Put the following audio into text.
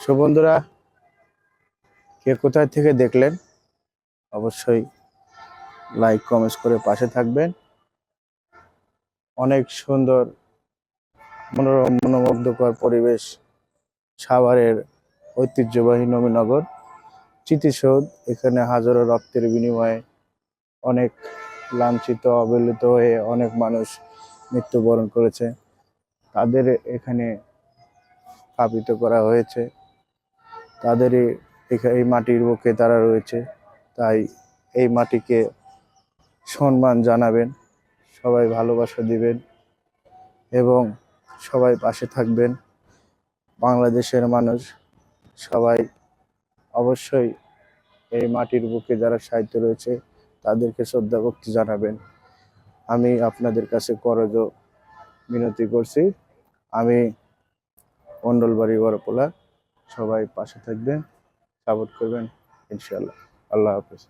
So বন্ধুরা, কে কোথায় থেকে দেখলেন, অবশ্যই লাইক কমেন্টস করে পাশে থাকবেন। অনেক সুন্দর, মনোরম, মনোমুগ্ধকর পরিবেশ, সাভারের ঐতিহ্যবাহী নবীনগর, স্মৃতিসৌধ, এখানে হাজারো রক্তের বিনিময়ে অনেক লাঞ্ছিত, অবহেলিত হয়ে অনেক মানুষ মৃত্যুবরণ করেছে। তাদের এখানে স্থাপিত করা হয়েছে। তাদেরই এখা- এই মাটির বুকে তারা রয়েছে। তাই এই মাটিকে সম্মান জানাবেন, সবাই ভালোবাসা দিবেন এবং সবাই পাশে থাকবেন। বাংলাদেশের মানুষ সবাই অবশ্যই এই মাটির বুকে যারা সাহিত্য রয়েছে, তাদেরকে শ্রদ্ধা, ভক্তি জানাবেন। আমি আপনাদের কাছে করজ মিনতি করছি। আমি মন্ডলবাড়ি বড়পোলা সবাই পাশে থাকবেন সাপোর্ট করবেন ইনশাল্লাহ আল্লাহ হাফেজ।